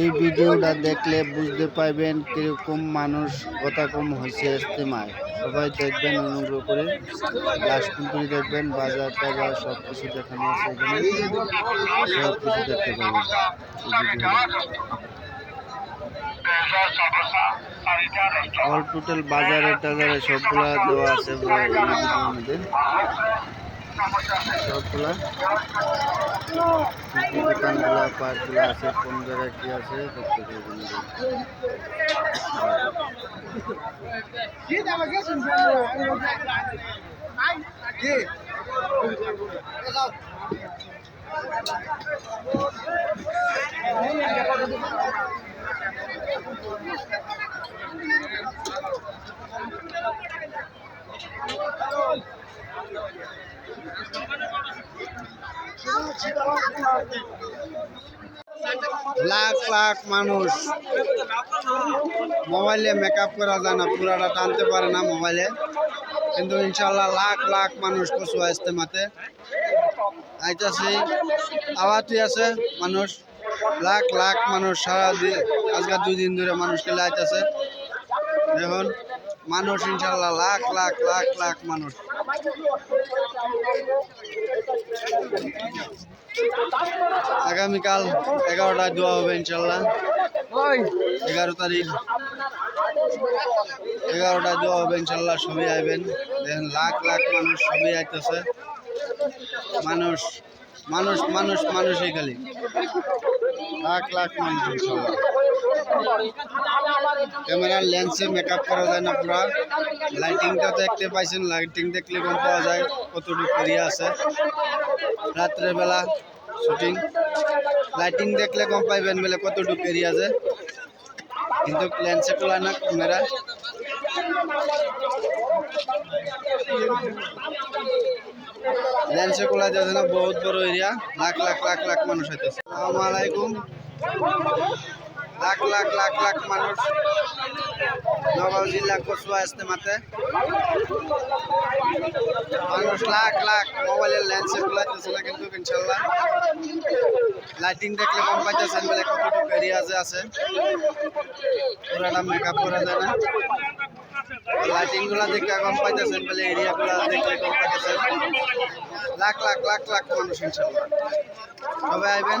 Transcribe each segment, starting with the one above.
এই ভিডিওটা দেখলে বুঝতে পারবেন কীরকম মানুষ কম হয়েছে ইস্তেমায়। সবাই দেখবেন, অনুগ্রহ করে লাস্ট দেখবেন, বাজার টাজার সব কিছু দেখানো আছে এখানে। সব কিছু দেখতে পাবেন অল টোটাল বাজারে টাজারে সবগুলা দেওয়া আছে। সবগুলা দোকানগুলা পার্কগুলা আছে কোন জায়গায় কি আছে দেখতে পাবেন লাখ লাখ মানুষ। মোবাইলে মেকআপ করা যায় না, পুরাটা টানতে পারে না মোবাইলে। কিন্তু ইনশাল্লাহ লাখ লাখ মানুষ কচু আসতে মাতে। আইতাছে আওয়াতি আছে মানুষ। লাখ লাখ মানুষ সারা আজকে দুই দিন ধরে মানুষকে খেলে আইতাছে দেখুন। মানুষ ইনশাল্লাহ লাখ লাখ লাখ লাখ মানুষ। আগামীকাল এগারোটায় দোয়া হবে ইনশাল্লাহ এগারো তারিখ। এগারোটায় দোয়া হবে ইনশাল্লাহ সবই আইবেন। দেখেন লাখ লাখ মানুষ সবই আইতেছে। মানুষ মানুষ মানুষ মানুষই খালি। লাখ লাখ মানুষ ইনশাল্লাহ ক্যামেরার লেন্সে মেকআপ করা যায় না পুরা। লাইটিংটা দেখতে পাইছেন লাইটিং দেখলে কম পাওয়া যায়, কতটুকু এরিয়া আছে। রাত্রের বেলা শুটিং লাইটিং দেখলে কম পাইবেন বলে কতটুকু এরিয়া আছে। কিন্তু লেন্সে তোলা না ক্যামেরা। লেন্সে খোলা যাচ্ছে না, বহুত বড় এরিয়া লাখ লাখ লাখ লাখ মানুষ হইতেছে। আসসালামু আলাইকুম। লাখ লাখ লাখ লাখ মানুষ নগাঁও জেলা কচুয়া ইস্তেমাতে মানুষ লাখ লাখ মোবাইলের লেন্সে খোলাইতেছে না কিন্তু ইনশাল্লাহ। লাইটিং দেখলে কম পাইতেছেন বলে কতটুকু এরিয়া যে আছে। পুরাটা মেকআপ করা যায় না। লাইটিংগুলা দেখে কম পাইতেছেন বলে এরিয়া গুলা দেখলে কম পাইতেছেন লাখ লাখ লাখ লাখ মানুষ ইনশাল্লাহ। সবাই আইবেন।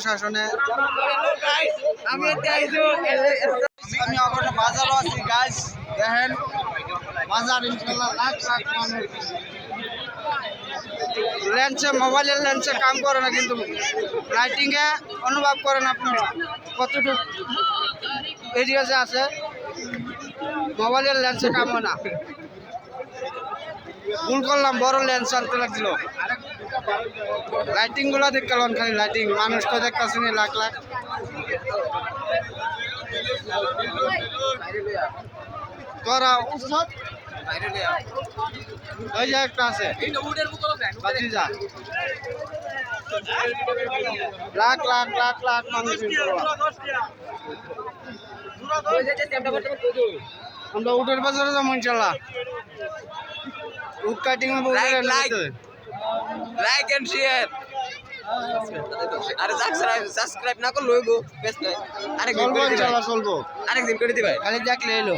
প্রশাসনে। আমি বাজারও আছি গাছ দেখেন। বাজার ইনশাল্লাহ লাখ লাখ মানুষ। লেন্সে মোবাইলের লেন্সে কাম করে না কিন্তু লাইটিংয়ে অনুভব করেন আপনারা। কতটুকু এরিয়া যে আছে মোবাইলের লেন্সে কাম হয় না। ভুল করলাম বড় লেন্স আনতে লাগছিল লাইটিংগুলো দেখতে পেলাম খালি লাইটিং মানুষ তো দেখতেছি না লাখ লাখ। তোরা উৎসব? ওই যে একটা আছে। বাতি যা। লাখ লাখ লাখ লাখ মানুষ আমরা উটের বাজারে যাব ইনশাল্লাহ। উট কাটিং. লাইক এন্ড শেয়ার আরে সাবস্ক্রাইব সাবস্ক্রাইব না করলে হইব বেস্ট নাই আরেকদিন করে ইনশাল্লাহ আরেকদিন করে খালি দেখলে এলো।